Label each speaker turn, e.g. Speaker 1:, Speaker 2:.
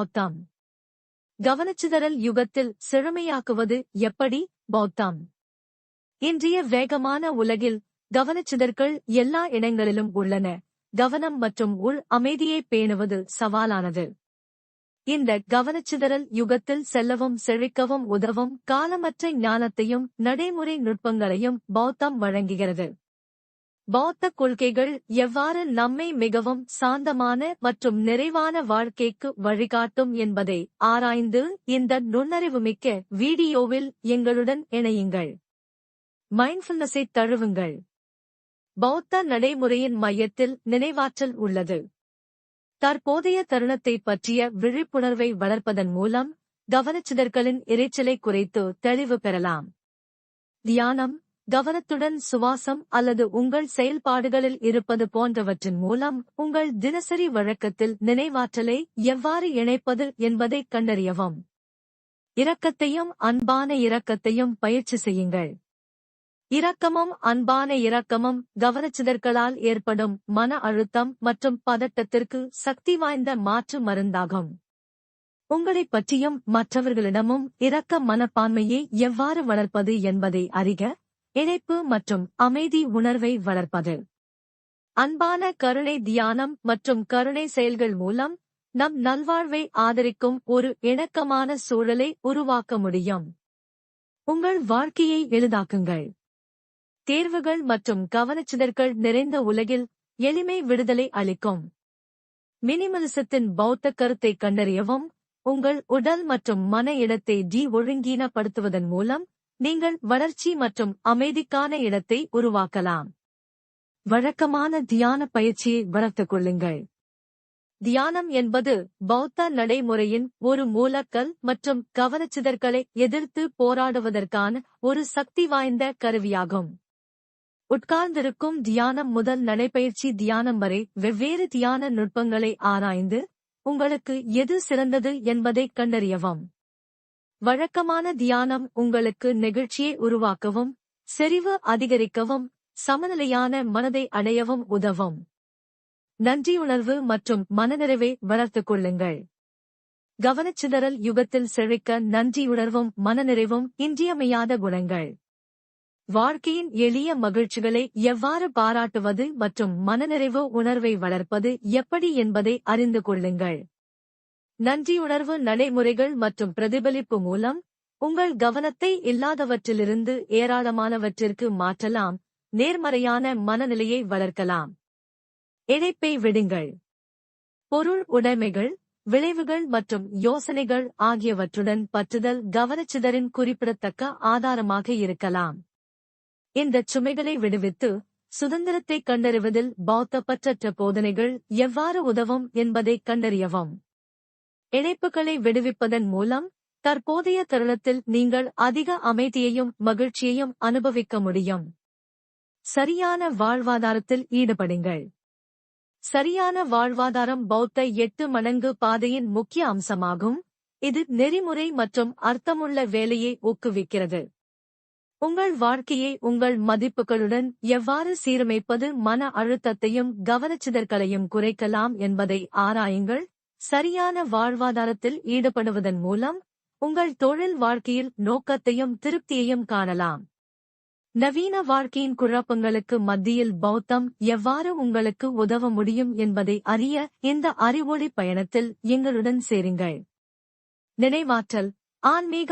Speaker 1: பௌத்தம் கவனச்சிதறல் யுகத்தில் செழுமையாக்குவது எப்படி? பௌத்தம் இன்றைய வேகமான உலகில் கவனச்சிதற்கள் எல்லா இடங்களிலும் உள்ளன. கவனம் மற்றும் உள் அமைதியை பேணுவது சவாலானது. இந்த கவனச்சிதறல் யுகத்தில் செல்லவும் செழிக்கவும் உதவும் காலமற்ற ஞானத்தையும் நடைமுறை நுட்பங்களையும் பௌத்தம் வழங்குகிறது. பௌத்த கொள்கைகள் எவ்வாறு நம்மை மிகவும் சாந்தமான மற்றும் நிறைவான வாழ்க்கைக்கு வழிகாட்டும் என்பதை ஆராய்ந்து இந்த நுண்ணறிவுமிக்க வீடியோவில் எங்களுடன் இணையுங்கள். மைண்ட்ஃபுல்னஸை தழுவுங்கள். பௌத்த நடைமுறையின் மையத்தில் நினைவாற்றல் உள்ளது. தற்போதைய தருணத்தை பற்றிய விழிப்புணர்வை வளர்ப்பதன் மூலம் கவனச்சிதற்களின் இரைச்சலை குறைத்து தெளிவு பெறலாம். தியானம் கவனத்துடன் சுவாசம் அல்லது உங்கள் செயல்பாடுகளில் இருப்பது போன்றவற்றின் மூலம் உங்கள் தினசரி வழக்கத்தில் நினைவாற்றலை எவ்வாறு இணைப்பது என்பதைக் கண்டறியவும். இரக்கத்தையும் அன்பான இரக்கத்தையும் பயிற்சி செய்யுங்கள். இரக்கமும் அன்பான இரக்கமும் கவனச்சிதற்களால் ஏற்படும் மன அழுத்தம் மற்றும் பதட்டத்திற்கு சக்தி வாய்ந்த மாற்று மருந்தாகும். உங்களைப் பற்றியும் மற்றவர்களிடமும் இரக்க மனப்பான்மையை எவ்வாறு வளர்ப்பது என்பதை அறிக. இணைப்பு மற்றும் அமைதி உணர்வை வளர்ப்பது. அன்பான கருணை தியானம் மற்றும் கருணை செயல்கள் மூலம் நம் நல்வாழ்வை ஆதரிக்கும் ஒரு இணக்கமான சூழலை உருவாக்க முடியும். உங்கள் வாழ்க்கையை எளிதாக்குங்கள். தேர்வுகள் மற்றும் கவனச்சிதற்கள் நிறைந்த உலகில் எளிமை விடுதலை அளிக்கும். மினிமலிசத்தின் பௌத்த கருத்தை கண்டறியவும் உங்கள் உடல் மற்றும் மன இடத்தை டி ஒழுங்கீனப்படுத்துவதன் மூலம் நீங்கள் வளர்ச்சி மற்றும் அமைதிக்கான இடத்தை உருவாக்கலாம். வழக்கமான தியான பயிற்சியை வளர்த்துக் கொள்ளுங்கள். தியானம் என்பது பௌத்த நடைமுறையின் ஒரு மூலக்கல் மற்றும் கவனச்சிதற்களை எதிர்த்து போராடுவதற்கான ஒரு சக்தி வாய்ந்த கருவியாகும். உட்கார்ந்திருக்கும் தியானம் முதல் நடைபயிற்சி தியானம் வரை வெவ்வேறு தியான நுட்பங்களை ஆராய்ந்து உங்களுக்கு எது சிறந்தது என்பதைக் கண்டறியவும். வழக்கமான தியானம் உங்களுக்கு நெகிழ்ச்சியை உருவாக்கவும் செறிவு அதிகரிக்கவும் சமநிலையான மனதை அடையவும் உதவும். நன்றியுணர்வு மற்றும் மனநிறைவை வளர்த்துக் கொள்ளுங்கள். கவனச்சிதறல் யுகத்தில் செழிக்க நன்றியுணர்வும் மனநிறைவும் இன்றியமையாத குணங்கள். வாழ்க்கையின் எளிய மகிழ்ச்சிகளை எவ்வாறு பாராட்டுவது மற்றும் மனநிறைவு உணர்வை வளர்ப்பது எப்படி என்பதை அறிந்து கொள்ளுங்கள். நன்றியுணர்வு நடைமுறைகள் மற்றும் பிரதிபலிப்பு மூலம் உங்கள் கவனத்தை இல்லாதவற்றிலிருந்து ஏராளமானவற்றிற்கு மாற்றலாம் நேர்மறையான மனநிலையை வளர்க்கலாம். இணைப்பை விடுங்கள். பொருள் உடைமைகள் விளைவுகள் மற்றும் யோசனைகள் ஆகியவற்றுடன் பற்றுதல் கவனச்சிதறின் குறிப்பிடத்தக்க ஆதாரமாக இருக்கலாம். இந்த சுமைகளை விடுவித்து சுதந்திரத்தை கண்டறிவதில் பௌத்த பற்றற்ற போதனைகள் எவ்வாறு உதவும் என்பதை கண்டறியவும். இணைப்புகளை விடுவிப்பதன் மூலம் தற்போதைய தருணத்தில் நீங்கள் அதிக அமைதியையும் மகிழ்ச்சியையும் அனுபவிக்க முடியும். சரியான வாழ்வாதாரத்தில் ஈடுபடுங்கள். சரியான வாழ்வாதாரம் பௌத்த எட்டு மடங்கு பாதையின் முக்கிய அம்சமாகும். இது நெறிமுறை மற்றும் அர்த்தமுள்ள வேலையை ஊக்குவிக்கிறது. உங்கள் வாழ்க்கையை உங்கள் மதிப்புகளுடன் எவ்வாறு சீரமைப்பது மன அழுத்தத்தையும் கவனச்சிதற்களையும் குறைக்கலாம் என்பதை ஆராயுங்கள். சரியான வாழ்வாதாரத்தில் ஈடுபடுவதன் மூலம் உங்கள் தொழில் வாழ்க்கையில் நோக்கத்தையும் திருப்தியையும் காணலாம். நவீன வாழ்க்கையின் குழப்பங்களுக்கு மத்தியில் பௌத்தம் எவ்வாறு உங்களுக்கு உதவ முடியும் என்பதை அறிய இந்த அறிவொளி பயணத்தில் எங்களுடன் சேருங்கள். நினைவாற்றல் ஆன்மீக